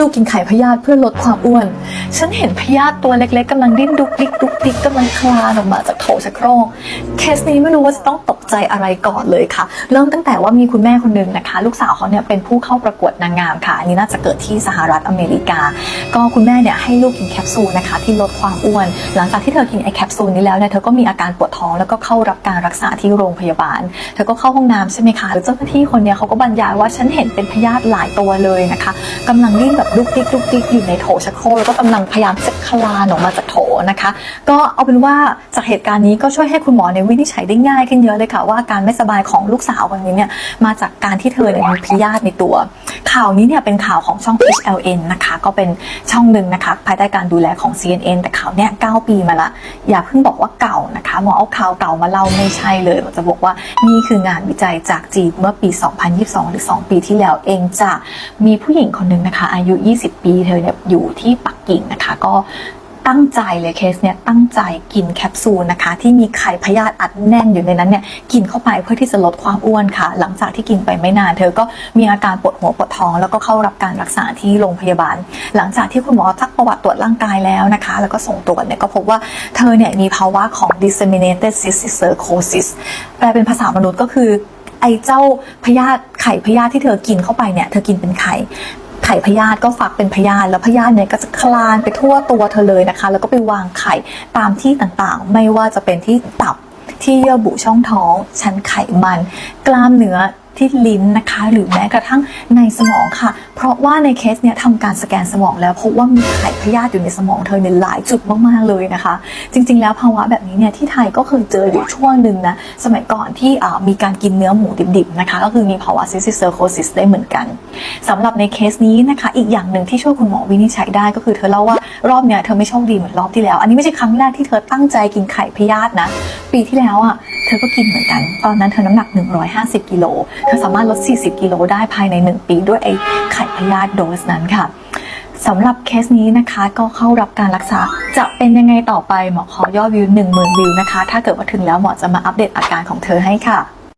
ลูกกินไข่พยาธิเพื่อลดความอ้วน ฉันเห็นพยาธิตัวเล็กๆกำลังดิ้นดุกดิกดุกดิกกำลังคลานออกมาจากโถชักโครก เคสนี้ไม่รู้ว่าจะต้องตกใจอะไรก่อนเลยค่ะ เริ่มตั้งแต่ว่ามีคุณแม่คนหนึ่งนะคะ ลูกสาวเขาเนี่ยเป็นผู้เข้าประกวดนางงามค่ะ อันนี้น่าจะเกิดที่สหรัฐอเมริกา ก็คุณแม่เนี่ยให้ลูกกินแคปซูลนะคะที่ลดความอ้วน หลังจากที่เธอกินไอแคปซูลนี้แล้วเนี่ยเธอก็มีอาการปวดท้องแล้วก็เข้ารับการรักษาที่โรงพยาบาล เธอก็เข้าห้องน้ำใช่ไหมคะเจ้าหน้าที่คนเนี้ยเขาก็บรรยายว่าฉันเห็นเป็นพยาธิหลายตัวเลยนะคะกำลังดิ้นแบบดุกดิกลุกดิกอยู่ในโถชักโครกแล้วก็กำลังพยายามจะคลานออกมาจากโถนะคะ ก็เอาเป็นว่าจากเหตุการณ์นี้ก็ช่วยให้คุณหมอในวินิจฉัยได้ง่ายขึ้นเยอะเลยค่ะว่าอาการไม่สบายของลูกสาวคนนี้เนี่ยมาจากการที่เธอเนี่ยมีพยาธิในตัว ข่าวนี้เนี่ยเป็นข่าวของช่อง HLN นะคะ ก็เป็นช่องหนึ่งนะคะ ภายใต้การดูแลของ CNN แต่ข่าวเนี้ย9ปีมาละ อย่าเพิ่งบอกว่าเก่านะคะหมอเอาข่าวเก่ามาเล่าไม่ใช่เลยหมอจะบอกว่านี่คืองานวิจัยจากจีนเมื่อปี 2022 หรือ 2 ปีที่แล้วเองจะมีผู้หญิงคนหนึ่งนะคะ อายุ 20 ปีเธอเนี่ยอยู่ที่ปักกิ่งนะคะ ก็ ตั้งใจเลยเคสเนี่ยตั้งใจกินแคปซูลนะคะ ที่มีไข่พยาธิอัดแน่นอยู่ในนั้นเนี่ยกินเข้าไปเพื่อที่จะลดความอ้วนค่ะ หลังจากที่กินไปไม่นาน เธอก็มีอาการปวดหัวปวดท้อง แล้วก็เข้ารับการรักษาที่โรงพยาบาล หลังจากที่คุณหมอซักประวัติตรวจร่างกายแล้วนะคะ แล้วก็ส่งตรวจเนี่ยก็พบว่าเธอเนี่ยมีภาวะของ disseminated cystic cirrhosis แปลเป็นภาษามนุษย์ก็คือไอ้เจ้าพยาธิไข่พยาธิที่เธอกินเข้าไปเนี่ยเธอกินเป็นไข่ ไข่พยาธิก็ฝักเป็นพยาธิแล้วพยาธิเนี่ยก็จะคลานไปทั่วตัวเธอเลยนะคะ แล้วก็ไปวางไข่ตามที่ต่างๆ ไม่ว่าจะเป็นที่ตับที่เยื่อบุช่องท้อง ชั้นไขมัน กล้ามเนื้อที่ลิ้นนะคะ หรือแม้กระทั่งในสมองค่ะ ราะว่าในเคสเนี่ยทำการสแกนสมองแล้วพบว่ามีไข่พยาธิอยู่ในสมองเธอเนี่ยหลายจุดมากๆเลยนะคะ จริง ๆ แล้วภาวะแบบนี้เนี่ยที่ไทยก็เคยเจออยู่ช่วงหนึ่งนะสมัยก่อนที่มีการกินเนื้อหมูดิบๆนะคะก็คือมีภาวะซิสซิสเซอร์โคซิสได้เหมือนกันสำหรับในเคสนี้นะคะอีกอย่างหนึ่งที่ช่วยคุณหมอวินิจฉัยได้ก็คือเธอเล่าว่ารอบเนี้ยเธอไม่โชคดีเหมือนรอบที่แล้ว อันนี้ไม่ใช่ครั้งแรกที่เธอตั้งใจกินไข่พยาธินะ ปีที่แล้วอะเธอก็กินเหมือนกัน ตอนนั้นเธอน้ำหนัก 150 กิโล เธอสามารถลด 40 กิโลได้ภายใน 1 ปีด้วยไอ้ไข่พยาธิโดสนั้นค่ะสำหรับเคสนี้นะคะก็เข้ารับการรักษา จะเป็นยังไงต่อไปหมอขอยอดวิว 10,000 วิวนะคะ ถ้าเกิดว่าถึงแล้วหมอจะมาอัปเดตอาการของเธอให้ค่ะ